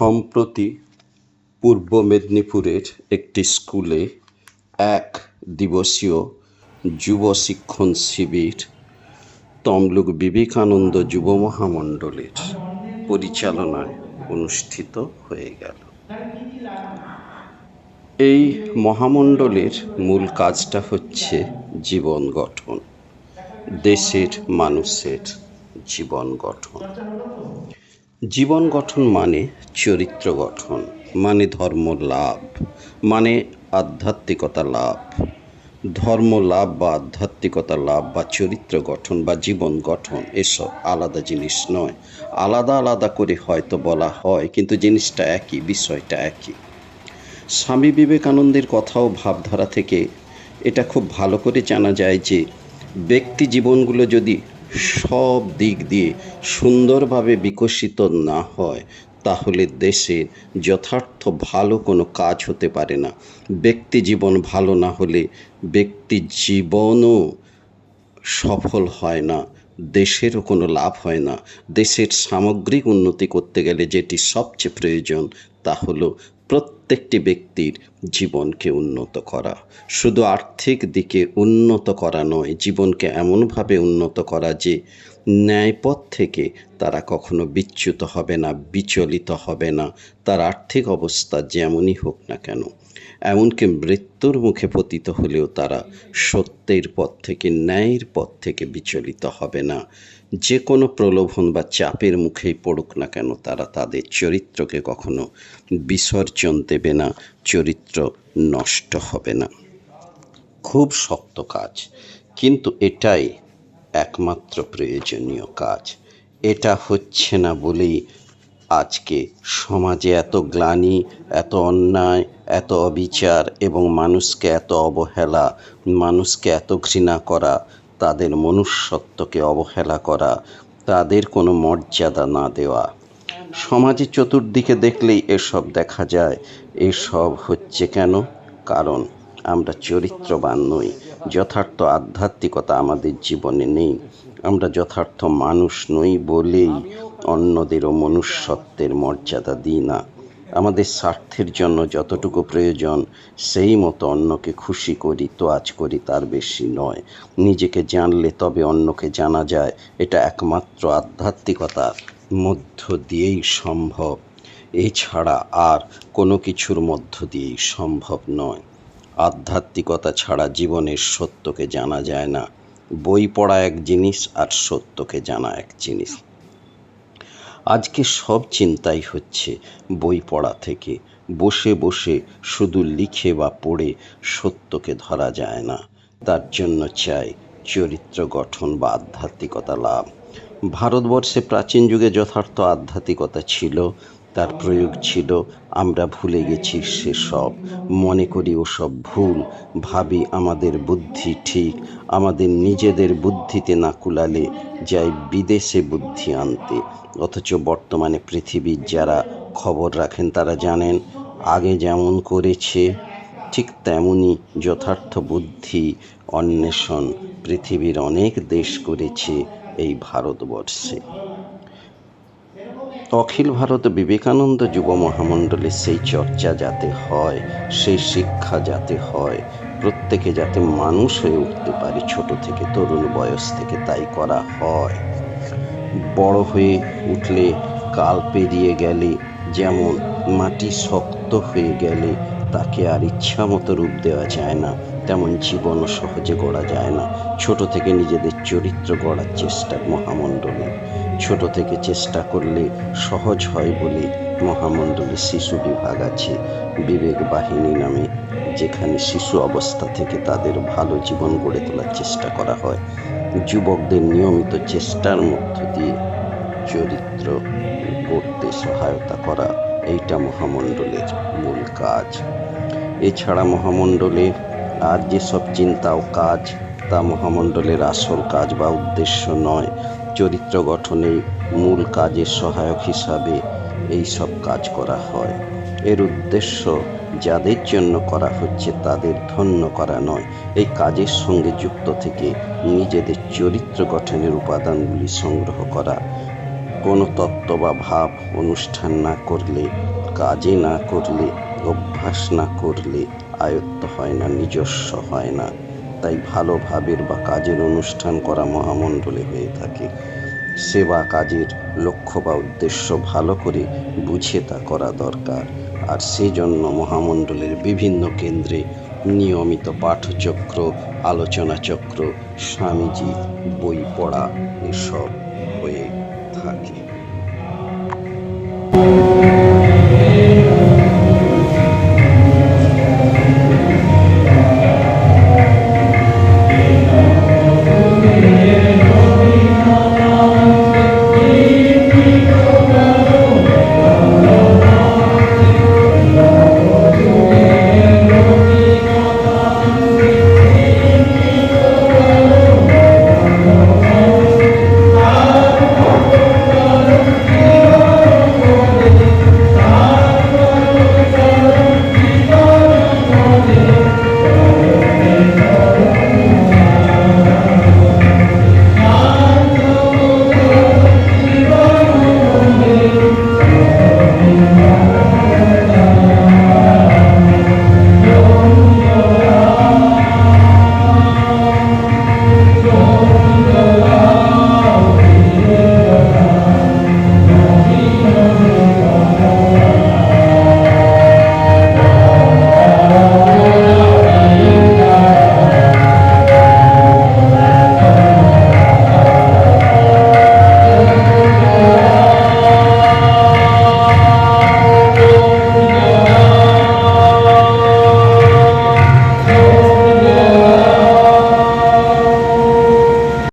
সম্প্রতি পূর্ব মেদিনীপুরের একটি স্কুলে এক দিবসীয় যুব শিক্ষণ শিবির তমলুক বিবেকানন্দ যুব মহামণ্ডলের পরিচালনায় অনুষ্ঠিত হয়ে গেল। এই মহামণ্ডলের মূল কাজটা হচ্ছে জীবন গঠন, দেশের মানুষের জীবন গঠন। জীবন গঠন মানে চরিত্র গঠন মানে ধর্ম লাভ মানে আধ্যাত্মিকতা লাভ। ধর্ম লাভ বা আধ্যাত্মিকতা লাভ বা চরিত্র গঠন বা জীবন গঠন এসব আলাদা জিনিস নয়। আলাদা আলাদা করে হয়তো বলা হয়, কিন্তু জিনিসটা একই, বিষয়টা একই। স্বামী বিবেকানন্দের কথাও ভাবধারা থেকে এটা খুব ভালো করে জানা যায় যে, ব্যক্তি জীবনগুলো যদি সব দিক দিয়ে সুন্দরভাবে বিকশিত না হয়, তাহলে দেশের যথার্থ ভালো কোনো কাজ হতে পারে না। ব্যক্তি জীবন ভালো না হলে ব্যক্তি জীবনও সফল হয় না, দেশেরও কোনো লাভ হয় না। দেশের সামগ্রিক উন্নতি করতে গেলে যেটি সবচেয়ে প্রয়োজন তা হলো প্রত্যেকটি ব্যক্তির জীবনকে উন্নত করা। শুধু আর্থিক দিকে উন্নত করা নয়, জীবনকে এমনভাবে উন্নত করা যে ন্যায়পথ থেকে তারা কখনো বিচ্যুত হবে না, বিচলিত হবে না। তার আর্থিক অবস্থা যেমনই হোক না কেন, এমনকি মৃত্যুর মুখে পতিত হলেও তারা সত্যের পথ থেকে, ন্যায়ের পথ থেকে বিচলিত হবে না। যে কোনো প্রলোভন বা চাপের মুখেই পড়ুক না কেন, তারা তাদের চরিত্রকে কখনো বিসর্জন দেবে না, চরিত্র নষ্ট হবে না। খুব শক্ত কাজ, কিন্তু এটাই একমাত্র প্রয়োজনীয় কাজ। এটা হচ্ছে না বলেই আজকে সমাজে এত গ্লানি, এত অন্যায়, এত অবিচার এবং মানুষকে এত অবহেলা, মানুষকে এত ঘৃণা করা, তাদের মনুষ্যত্বকে অবহেলা করা, তাদের কোনো মর্যাদা না দেওয়া। সমাজে চতুর্দিকে দেখলেই এসব দেখা যায়। এসব হচ্ছে কেন? কারণ আমরা চরিত্রবান নই। যথার্থ আধ্যাত্মিকতা আমাদের জীবনে নেই। আমরা যথার্থ মানুষ নই বলেই অন্যদেরও মনুষ্যত্বের মর্যাদা দিই না। আমাদের স্বার্থের জন্য যতটুকু প্রয়োজন, সেই মতো অন্যকে খুশি করি তো আজ করি তার বেশি নয়। নিজেকে জানলে তবে অন্যকে জানা যায়, এটা একমাত্র আধ্যাত্মিকতার মধ্য দিয়েই সম্ভব। এছাড়া আর কোনো কিছুর মধ্য দিয়েই সম্ভব নয়। আধ্যাত্মিকতা ছাড়া জীবনের সত্যকে জানা যায় না। বই পড়া এক জিনিস আর সত্যকে জানা এক জিনিস। আজকে সব চিন্তাই হচ্ছে বই পড়া থেকে। বসে বসে শুধু লিখে বা পড়ে সত্যকে ধরা যায় না। তার জন্য চাই চরিত্র গঠন বা আধ্যাত্মিকতা লাভ। ভারতবর্ষে প্রাচীন যুগে যথার্থ আধ্যাত্মিকতা ছিল। তার প্রয়োগ ছিল, আমরা ভুলে গেছি সেসব মনে করি ওসব ভুল। ভাবি আমাদের বুদ্ধি ঠিক। আমাদের নিজেদের বুদ্ধিতে না কুলালে যাই বিদেশে বুদ্ধি আনতে। অথচ বর্তমানে পৃথিবীর যারা খবর রাখেন তারা জানেন, আগে যেমন করেছে, ঠিক তেমনই যথার্থ বুদ্ধি অন্বেষণ পৃথিবীর অনেক দেশ করেছে এই ভারতবর্ষে। অখিল ভারত বিবেকানন্দ যুব মহামণ্ডলে সেই চর্চা যাতে হয়, সেই শিক্ষা যাতে হয়, প্রত্যেকে যাতে মানুষ হয়ে উঠতে পারে ছোট থেকে তরুণ বয়স থেকে তাই করা হয়। বড় হয়ে উঠলে কাল পেরিয়ে গেলে যেমন মাটি শক্ত হয়ে গেলে তাকে আর ইচ্ছা মতো রূপ দেওয়া যায় না তেমন জীবনও সহজে গড়া যায় না। ছোট থেকে নিজেদের চরিত্র গড়ার চেষ্টা মহামণ্ডলে। ছোট থেকে চেষ্টা করলে সহজ হয় বলে মহামণ্ডলে শিশু বিভাগ আছে। বিবেক বাহিনী নামে যেখানে শিশু অবস্থা থেকে তাদের ভালো জীবন গড়ে তোলার চেষ্টা করা হয়। যুবকদের নিয়মিত চেষ্টার মধ্য দিয়ে চরিত্র গড়তে সহায়তা করা এইটা মহামণ্ডলের মূল কাজ। এছাড়া মহামণ্ডলের আর যেসব চিন্তা ও কাজ তা মহামণ্ডলের আসল কাজ বা উদ্দেশ্য নয়, চরিত্র গঠনে মূল কাজের সহায়ক হিসাবে এই সব কাজ করা হয়। এর উদ্দেশ্য যাদের জন্য করা হচ্ছে তাদের ধন্য করা নয়। এই কাজের সঙ্গে যুক্ত থেকে নিজেদের চরিত্র গঠনের উপাদানগুলি সংগ্রহ করা। কোনো তত্ত্ব বা ভাব অনুষ্ঠান না করলে কাজে না করলে, অভ্যাস না করলে আয়ত্ত হয় না, নিজস্ব হয় না। তাই ভালো ভাবের বা কাজের অনুষ্ঠান করা মহামণ্ডলে হয়ে থাকে। সেবা কাজের লক্ষ্য বা উদ্দেশ্য ভালো করে বুঝে তা করা দরকার। আর সেজন্য মহামণ্ডলের বিভিন্ন কেন্দ্রে নিয়মিত পাঠচক্র, আলোচনা চক্র, স্বামীজি, বই পড়া এসব